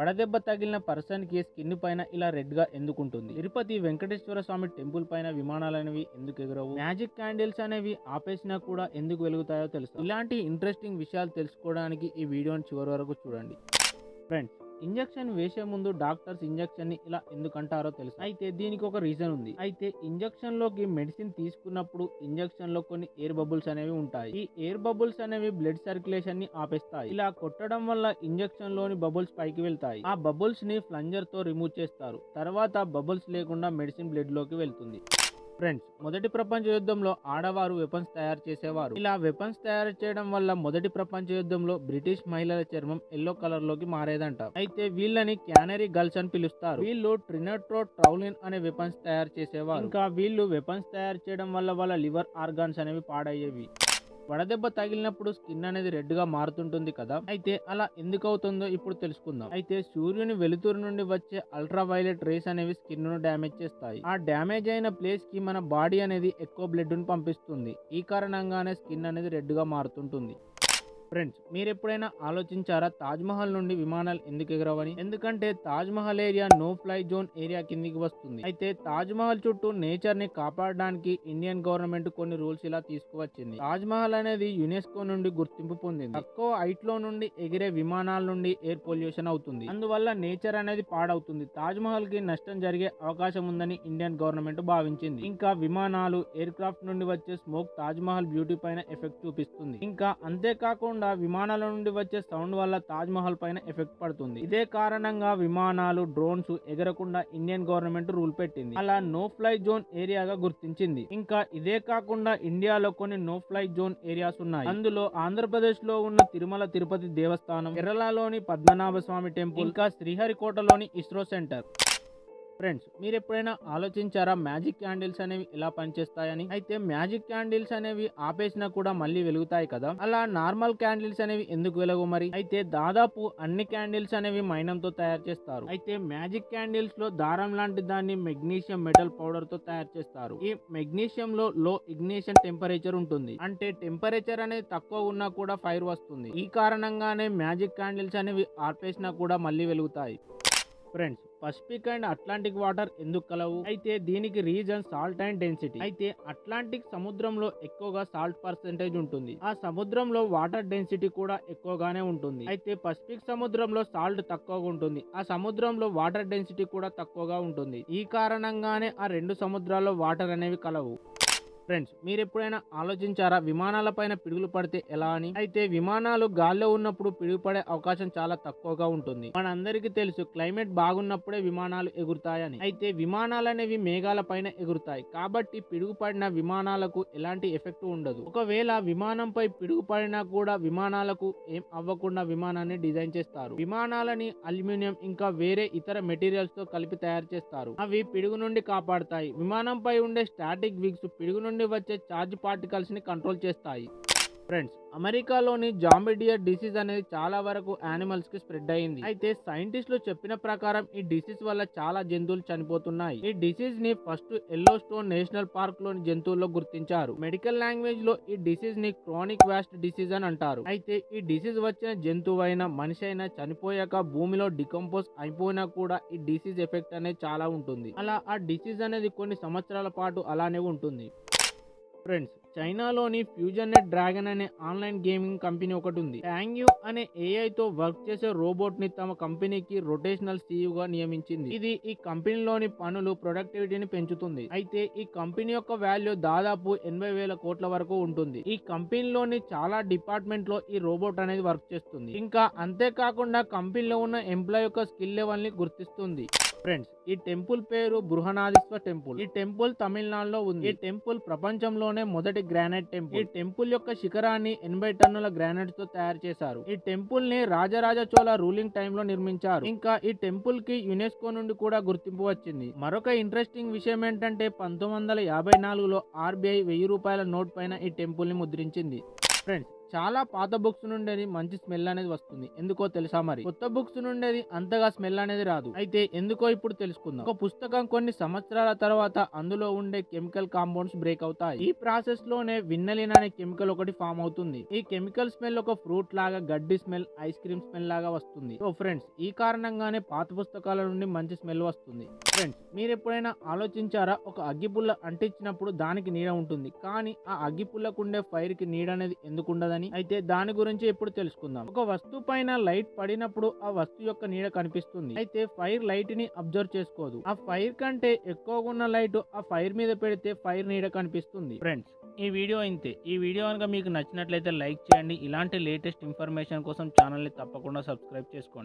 వడదెబ్బ తగిలిన పర్సన్కి స్కిన్ పైన ఇలా రెడ్గా ఎందుకుంటుంది? తిరుపతి వెంకటేశ్వర స్వామి టెంపుల్ పైన విమానాలు అనేవి ఎందుకు ఎగరవు? మ్యాజిక్ క్యాండిల్స్ అనేవి ఆపేసినా కూడా ఎందుకు వెలుగుతాయో తెలుసు ఇలాంటి ఇంట్రెస్టింగ్ విషయాలు తెలుసుకోవడానికి ఈ వీడియోని చివరి వరకు చూడండి. ఫ్రెండ్స్ ఇంజెక్షన్ వేసే ముందు డాక్టర్స్ ఇంజెక్షన్ని ఇలా ఎందుకంటారో తెలుసు? అయితే దీనికి ఒక రీజన్ ఉంది. అయితే ఇంజెక్షన్లోకి మెడిసిన్ తీసుకున్నప్పుడు ఇంజెక్షన్లో కొన్ని ఎయిర్ బబుల్స్ అనేవి ఉంటాయి. ఈ ఎయిర్ బబుల్స్ అనేవి బ్లడ్ సర్క్యులేషన్ని ఆపేస్తాయి. ఇలా కొట్టడం వల్ల ఇంజెక్షన్లోని బబుల్స్ పైకి వెళ్తాయి. ఆ బబుల్స్ని ఫ్లంజర్తో రిమూవ్ చేస్తారు. తర్వాత బబుల్స్ లేకుండా మెడిసిన్ బ్లడ్లోకి వెళ్తుంది. ఫ్రెండ్స్ మొదటి ప్రపంచ యుద్ధంలో ఆడవారు వెపన్స్ తయారు చేసేవారు. ఇలా వెపన్స్ తయారు చేయడం వల్ల మొదటి ప్రపంచ యుద్ధంలో బ్రిటిష్ మహిళల చర్మం ఎల్లో కలర్లోకి మారేదంట. అయితే వీళ్ళని క్యానరీ గర్ల్స్ అని పిలుస్తారు. వీళ్ళు ట్రినట్రో ట్రౌలిన్ అనే వెపన్స్ తయారు చేసేవారు. ఇంకా వీళ్ళు వెపన్స్ తయారు చేయడం వల్ల వాళ్ళ లివర్ ఆర్గాన్స్ అనేవి పాడయ్యేవి. వడదెబ్బ తగిలినప్పుడు స్కిన్ అనేది రెడ్గా మారుతుంటుంది కదా. అయితే అలా ఎందుకు అవుతుందో ఇప్పుడు తెలుసుకుందాం. అయితే సూర్యుని వెలుతురు నుండి వచ్చే అల్ట్రా వైలెట్ రేస్ అనేవి స్కిన్ను డ్యామేజ్ చేస్తాయి. ఆ డ్యామేజ్ అయిన ప్లేస్కి మన బాడీ అనేది ఎక్కువ బ్లడ్ను పంపిస్తుంది. ఈ కారణంగానే స్కిన్ అనేది రెడ్గా మారుతుంటుంది. ఫ్రెండ్స్ మీరు ఎప్పుడైనా ఆలోచించారా తాజ్మహల్ నుండి విమానాలు ఎందుకు ఎగరవని? ఎందుకంటే Taj Mahal area no fly zone area కిందికి వస్తుంది. అయితే తాజ్మహల్ చుట్టూ నేచర్ని కాపాడడానికి ఇండియన్ గవర్నమెంట్ కొన్ని రూల్స్ ఇలా తీసుకువచ్చింది. తాజ్మహల్ అనేది యునెస్కో నుండి గుర్తింపు పొందింది. తక్కువ హైట్లో నుండి ఎగిరే విమానాల నుండి ఎయిర్ పొల్యూషన్ అవుతుంది. అందువల్ల నేచర్ అనేది పాడవుతుంది. తాజ్మహల్కి నష్టం జరిగే అవకాశం ఉందని ఇండియన్ గవర్నమెంట్ భావించింది. ఇంకా విమానాలు ఎయిర్ క్రాఫ్ట్ నుండి వచ్చే స్మోక్ తాజ్మహల్ బ్యూటీ పైన ఎఫెక్ట్ చూపిస్తుంది. ఇంకా అంతేకాకుండా విమానాల నుండి వచ్చే సౌండ్ వల్ల తాజ్ మహల్ పైన ఎఫెక్ట్ పడుతుంది. ఇదే కారణంగా విమానాలు డ్రోన్స్ ఎగరకుండా ఇండియన్ గవర్నమెంట్ రూల్ పెట్టింది. అలా నో ఫ్లై జోన్ ఏరియాగా గుర్తించింది. ఇంకా ఇదే కాకుండా ఇండియాలో కొన్ని నో ఫ్లై జోన్ ఏరియాస్ ఉన్నాయి. అందులో ఆంధ్రప్రదేశ్లో ఉన్న తిరుమల తిరుపతి దేవస్థానం కేరళలోని పద్మనాభ స్వామి టెంపుల్ ఇంకా శ్రీహరికోటలోని ఇస్రో సెంటర్. ఫ్రెండ్స్ మీరు ఎప్పుడైనా ఆలోచించారా మ్యాజిక్ క్యాండిల్స్ అనేవి ఎలా పనిచేస్తాయని? అయితే మ్యాజిక్ క్యాండిల్స్ అనేవి ఆపేసినా కూడా మళ్ళీ వెలుగుతాయి కదా? అలా నార్మల్ క్యాండిల్స్ అనేవి ఎందుకు వెలగు మరి? అయితే దాదాపు అన్ని క్యాండిల్స్ అనేవి మైనంతో తయారు చేస్తారు. అయితే మ్యాజిక్ క్యాండిల్స్లో దారం లాంటి దాన్ని మెగ్నీషియం మెటల్ పౌడర్తో తయారు చేస్తారు. ఈ మెగ్నీషియం లో లో ఇగ్నిషన్ టెంపరేచర్ ఉంటుంది. అంటే టెంపరేచర్ అనేది తక్కువ ఉన్నా కూడా ఫైర్ వస్తుంది. ఈ కారణంగానే మ్యాజిక్ క్యాండిల్స్ అనేవి ఆపేసినా కూడా మళ్ళీ వెలుగుతాయి. Friends Pacific and Atlantic water ఎందుకు కలవు? అయితే దీనికి రీజన్ సాల్ట్ అండ్ డెన్సిటీ. అయితే అట్లాంటిక్ సముద్రంలో ఎక్కువగా సాల్ట్ పర్సెంటేజ్ ఉంటుంది. ఆ సముద్రంలో వాటర్ డెన్సిటీ కూడా ఎక్కువగానే ఉంటుంది. అయితే పసిఫిక్ సముద్రంలో సాల్ట్ తక్కువగా ఉంటుంది. ఆ సముద్రంలో వాటర్ డెన్సిటీ కూడా తక్కువగా ఉంటుంది. ఈ కారణంగానే ఆ రెండు సముద్రాల్లో వాటర్ అనేవి కలవు. ఫ్రెండ్స్ మీరు ఎప్పుడైనా ఆలోచించారా విమానాలపైన పిడుగులు పడితే ఎలా అని? అయితే విమానాలు గాల్లో ఉన్నప్పుడు పిడుగు పడే అవకాశం చాలా తక్కువగా ఉంటుంది. మనందరికీ తెలుసు క్లైమేట్ బాగున్నప్పుడే విమానాలు ఎగురుతాయని. అయితే విమానాలు అనేవి మేఘాల పైన ఎగురుతాయి. కాబట్టి పిడుగు పడిన విమానాలకు ఎలాంటి ఎఫెక్ట్ ఉండదు. ఒకవేళ విమానంపై పిడుగు పడినా కూడా విమానాలకు ఏం అవ్వకుండా విమానాన్ని డిజైన్ చేస్తారు. విమానాలని అల్యూమినియం ఇంకా వేరే ఇతర మెటీరియల్స్తో కలిపి తయారు చేస్తారు. అవి పిడుగు నుండి కాపాడుతాయి. విమానంపై ఉండే స్టాటిక్ విగ్స్ పిడుగు నుండి వచ్చే చార్జ్ పార్టికల్స్ని కంట్రోల్ చేస్తాయి. ఫ్రెండ్స్ అమెరికాలోని జాంబిడియర్ డిసీజ్ అనేది చాలా వరకు యానిమల్స్కి స్ప్రెడ్ అయింది. అయితే సైంటిస్టులు చెప్పిన ప్రకారం ఈ డిసీజ్ వల్ల చాలా జంతువులు చనిపోతున్నాయి. ఈ డిసీజ్ని ఫస్ట్ ఎల్లో స్టోన్ నేషనల్ పార్క్లోని జంతువుల్లో గుర్తించారు. మెడికల్ లాంగ్వేజ్లో ఈ డిసీజ్ని క్రానిక్ వ్యాస్ట్ డిసీజ్ అని అంటారు. అయితే ఈ డిసీజ్ వచ్చిన జంతువు అయినా మనిషి అయినా చనిపోయాక భూమిలో డికంపోజ్ అయిపోయినా కూడా ఈ డిసీజ్ ఎఫెక్ట్ అనేది చాలా ఉంటుంది. అలా ఆ డిసీజ్ అనేది కొన్ని సంవత్సరాల పాటు అలానే ఉంటుంది. ఫ్రెండ్స్ చైనాలోని ఫ్యూజన్ నెట్ డ్రాగన్ అనే ఆన్లైన్ గేమింగ్ కంపెనీ ఒకటి ఉంది యాంగ్యూ అనే ఏఐతో తో వర్క్ చేసే రోబోట్ని తమ కంపెనీకి రొటేషనల్గా నియమించింది. ఇది ఈ కంపెనీలోని పనులు ప్రొడక్టివిటీని పెంచుతుంది. అయితే ఈ కంపెనీ యొక్క వాల్యూ దాదాపు ఎనభై వేల కోట్ల వరకు ఉంటుంది. ఈ కంపెనీలోని చాలా డిపార్ట్మెంట్లో ఈ రోబోట్ అనేది వర్క్ చేస్తుంది. ఇంకా అంతేకాకుండా కంపెనీలో ఉన్న ఎంప్లాయ్ యొక్క స్కిల్ లెవెల్ని గుర్తిస్తుంది. ఫ్రెండ్స్ ఈ టెంపుల్ పేరు బృహనాదిస్వ టెంపుల్. ఈ టెంపుల్ తమిళనాడులో ఉంది. ఈ టెంపుల్ ప్రపంచంలోనే మొదటి గ్రానైట్ టెంపుల్. ఈ టెంపుల్ యొక్క శిఖరాన్ని ఎనభై టన్నుల గ్రానైట్తో తయారు చేశారు. ఈ టెంపుల్ని రాజరాజ చోళ రూలింగ్ టైమ్లో నిర్మించారు. ఇంకా ఈ టెంపుల్కి యునెస్కో నుండి కూడా గుర్తింపు వచ్చింది. మరొక ఇంట్రెస్టింగ్ విషయం ఏంటంటే పంతొమ్మిది వందల యాభై నాలుగులో ఆర్బీఐ వెయ్యి రూపాయల నోట్ పైన ఈ టెంపుల్ని ముద్రించింది. ఫ్రెండ్స్ చాలా పాత బుక్స్ నుండి మంచి స్మెల్ అనేది వస్తుంది. ఎందుకో తెలుసా మరి? కొత్త బుక్స్ నుండి అంతగా స్మెల్ అనేది రాదు. అయితే ఎందుకో ఇప్పుడు తెలుసుకుందాం. ఒక పుస్తకం కొన్ని సంవత్సరాల తర్వాత అందులో ఉండే కెమికల్ కాంపౌండ్స్ బ్రేక్ అవుతాయి. ఈ ప్రాసెస్లోనే విన్నలిన్ అనే కెమికల్ ఒకటి ఫామ్ అవుతుంది. ఈ కెమికల్ స్మెల్ ఒక ఫ్రూట్ లాగా గడ్డి స్మెల్ ఐస్ క్రీమ్ స్మెల్ లాగా వస్తుంది. సో ఫ్రెండ్స్ ఈ కారణంగానే పాత పుస్తకాల నుండి మంచి స్మెల్ వస్తుంది. ఫ్రెండ్స్ మీరు ఎప్పుడైనా ఆలోచించారా? ఒక అగ్గిపుల్ల అంటించినప్పుడు దానికి నీడ ఉంటుంది. కానీ ఆ అగ్గిపుల్లకుండే ఫైర్కి నీడ అనేది ఎందుకు ఉండదని అయితే దాని గురించి ఇప్పుడు తెలుసుకుందాం. ఒక వస్తువు పైన లైట్ పడినప్పుడు ఆ వస్తువు యొక్క నీడ కనిపిస్తుంది. అయితే ఫైర్ లైట్ని అబ్జర్వ్ చేసుకోదు. ఆ ఫైర్ కంటే ఎక్కువగా ఉన్న లైట్ ఆ ఫైర్ మీద పెడితే ఫైర్ నీడ కనిపిస్తుంది. ఫ్రెండ్స్ ఈ వీడియో ఇంతే. ఈ వీడియో కనుక మీకు నచ్చినట్లయితే లైక్ చేయండి. ఇలాంటి లేటెస్ట్ ఇన్ఫర్మేషన్ కోసం ఛానల్ని తప్పకుండా సబ్స్క్రైబ్ చేసుకోండి.